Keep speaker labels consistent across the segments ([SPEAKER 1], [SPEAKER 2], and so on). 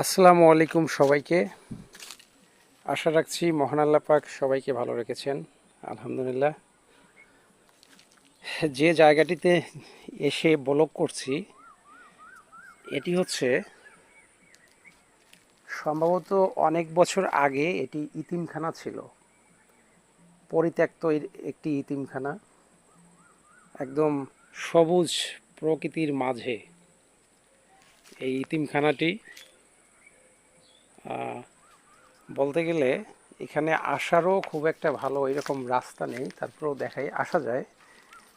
[SPEAKER 1] আসসালামু আলাইকুম সবাইকে। আশা রাখছি মহান আল্লাহ পাক সবাইকে ভালো রেখেছেন, আলহামদুলিল্লাহ। যে জায়গাটিতে এসে ব্লক করছি, এটি হচ্ছে সম্ভবত অনেক বছর আগে এটি ইতিমখানা ছিল। পরিত্যক্ত একটি ইতিমখানা, একদম সবুজ প্রকৃতির মাঝে। এই ইতিমখানাটি বলতে গেলে এখানে আসারও খুব একটা ভালো এরকম রাস্তা নেই, তারপরেও দেখাই, আসা যায়।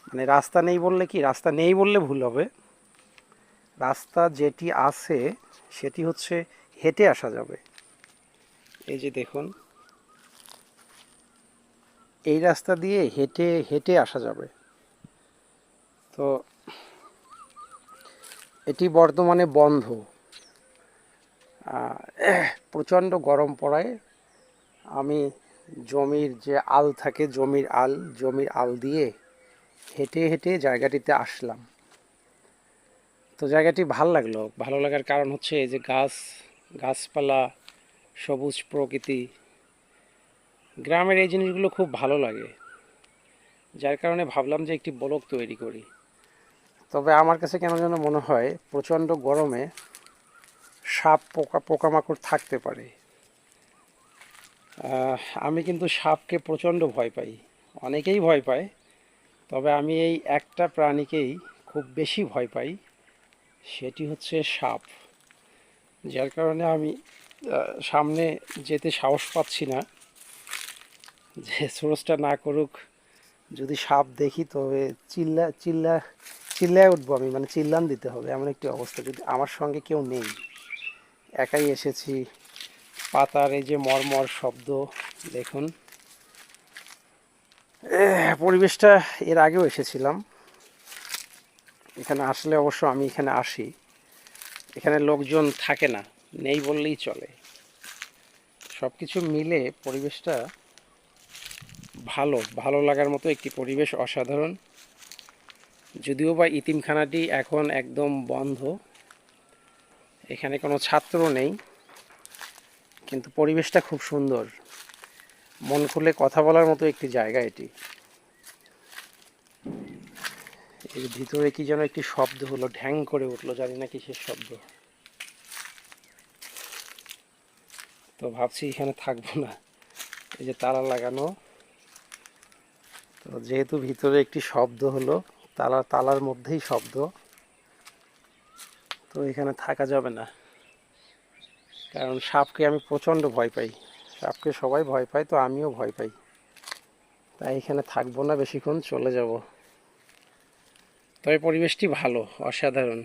[SPEAKER 1] মানে রাস্তা নেই বললে কি, রাস্তা নেই বললে ভুল হবে। রাস্তা যেটি আছে, সেটি হচ্ছে হেঁটে আসা যাবে। এই যে দেখুন, এই রাস্তা দিয়ে হেঁটে হেঁটে আসা যাবে। তো এটি বর্তমানে বন্ধ। প্রচণ্ড গরম পড়ায়। আমি জমির যে আল থাকে, জমির আল জমির আল দিয়ে হেঁটে হেঁটে জায়গাটিতে আসলাম। তো জায়গাটি ভালো লাগল। ভালো লাগার কারণ হচ্ছে এই যে গাছ, গাছপালা, সবুজ প্রকৃতি। গ্রামের এই জিনিসগুলো খুব ভালো লাগে। যার কারণে ভাবলাম যে একটি ব্লক তৈরি করি। তবে আমার কাছে কেন যেন মনে হয়, প্রচণ্ড গরমে সাপ পোকা, পোকামাকড় থাকতে পারে। আমি কিন্তু সাপকে প্রচণ্ড ভয় পাই। অনেকেই ভয় পায়, তবে আমি এই একটা প্রাণীকেই খুব বেশি ভয় পাই, সেটি হচ্ছে সাপ। যার কারণে আমি সামনে যেতে সাহস পাচ্ছি না যে সোর্সটা না করুক, যদি সাপ দেখি তবে চিল্লা চিল্লা, চিল্লায় উঠবো আমি মানে চিল্লান দিতে হবে, এমন একটি অবস্থা যদি আমার সঙ্গে কেউ নেই। একাই এসেছি। পাতার এই যে মরমর শব্দ, দেখুন। পরিবেশটা এর আগেও এসেছিলাম। এখানে আসলে অবশ্য আমি এখানে আসি। এখানে লোকজন থাকে না, নেই বললেই চলে। সব কিছু মিলে পরিবেশটা ভালো ভালো লাগার মতো একটি পরিবেশ অসাধারণ। যদিও বা ইতিমখানাটি এখন একদম বন্ধ। এখানে কোনো ছাত্র নেই, কিন্তু পরিবেশটা খুব সুন্দর। মন খুলে কথা বলার মতো একটি জায়গা এটি। এর ভিতরে কি যেন একটি শব্দ হলো, ঢ্যাং করে উঠল, জানি না কিসের শব্দ। তো ভাবছি এখানে থাকব না। এই যে তালা লাগানো। তো যেহেতু ভিতরে একটি শব্দ হলো, তালা, তালার মধ্যেই শব্দ। তো এখানে থাকা যাবে না। কারণ সাপকে আমি প্রচণ্ড ভয় পাই। সাপকে সবাই ভয় পায়, তো আমিও ভয় পাই। তাই এখানে থাকব না, বেশিক্ষণ চলে যাব। তবে পরিবেশটি ভালো, অসাধারণ।